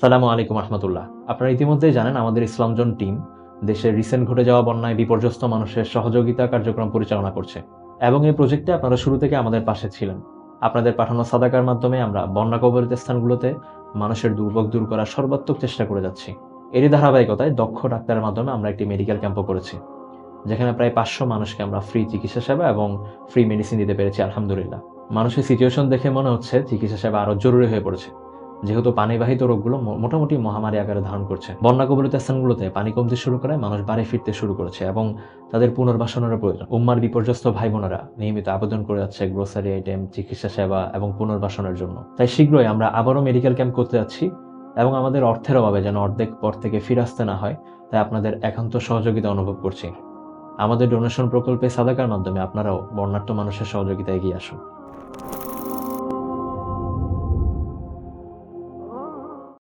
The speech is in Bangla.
সালামু আলাইকুম রহমতুল্লাহ। আপনারা ইতিমধ্যেই জানেন আমাদের ইসলামজন টিম দেশের রিসেন্ট ঘটে যাওয়া বন্যায় বিপর্যস্ত মানুষের সহযোগিতা কার্যক্রম পরিচালনা করছে এবং এই প্রজেক্টে আপনারা শুরু থেকে আমাদের পাশে ছিলেন। আপনাদের পাঠানো সাদাকার মাধ্যমে আমরা বন্যা কবলিত স্থানগুলোতে মানুষের দুর্ভোগ দূর করার সর্বাত্মক চেষ্টা করে যাচ্ছি। এরই ধারাবাহিকতায় দক্ষ ডাক্তারের মাধ্যমে আমরা একটি মেডিকেল ক্যাম্পও করেছি, যেখানে প্রায় পাঁচশো মানুষকে আমরা ফ্রি চিকিৎসা সেবা এবং ফ্রি মেডিসিন দিতে পেরেছি, আলহামদুলিল্লাহ। মানুষের সিচুয়েশন দেখে মনে হচ্ছে চিকিৎসা সেবা আরও জরুরি হয়ে পড়েছে। যেহেতু পানিবাহিত রোগগুলো মোটামুটি মহামারী আকারে ধারণ করছে। বন্যা কবলিত স্থানগুলোতে পানি কমতে শুরু করে, মানুষ বাড়ি ফিরতে শুরু করেছে এবং তাদের পুনর্বাসনের প্রয়োজন। উম্মার বিপর্যস্ত ভাই বোনেরা নিয়মিত আবেদন করে যাচ্ছে গ্রোসারি আইটেম চিকিৎসা সেবা এবং পুনর্বাসনের জন্য। তাই শীঘ্রই আমরা আবারও মেডিকেল ক্যাম্প করতে যাচ্ছি এবং আমাদের অর্থের অভাবে যেন অর্ধেক পর থেকে ফিরে আসতে না হয়, তাই আপনাদের একান্ত সহযোগিতা অনুভব করছি। আমাদের ডোনেশন প্রকল্পে সাদাকার মাধ্যমে আপনারাও বর্ণাঢ্য মানুষের সহযোগিতা এগিয়ে আসুন।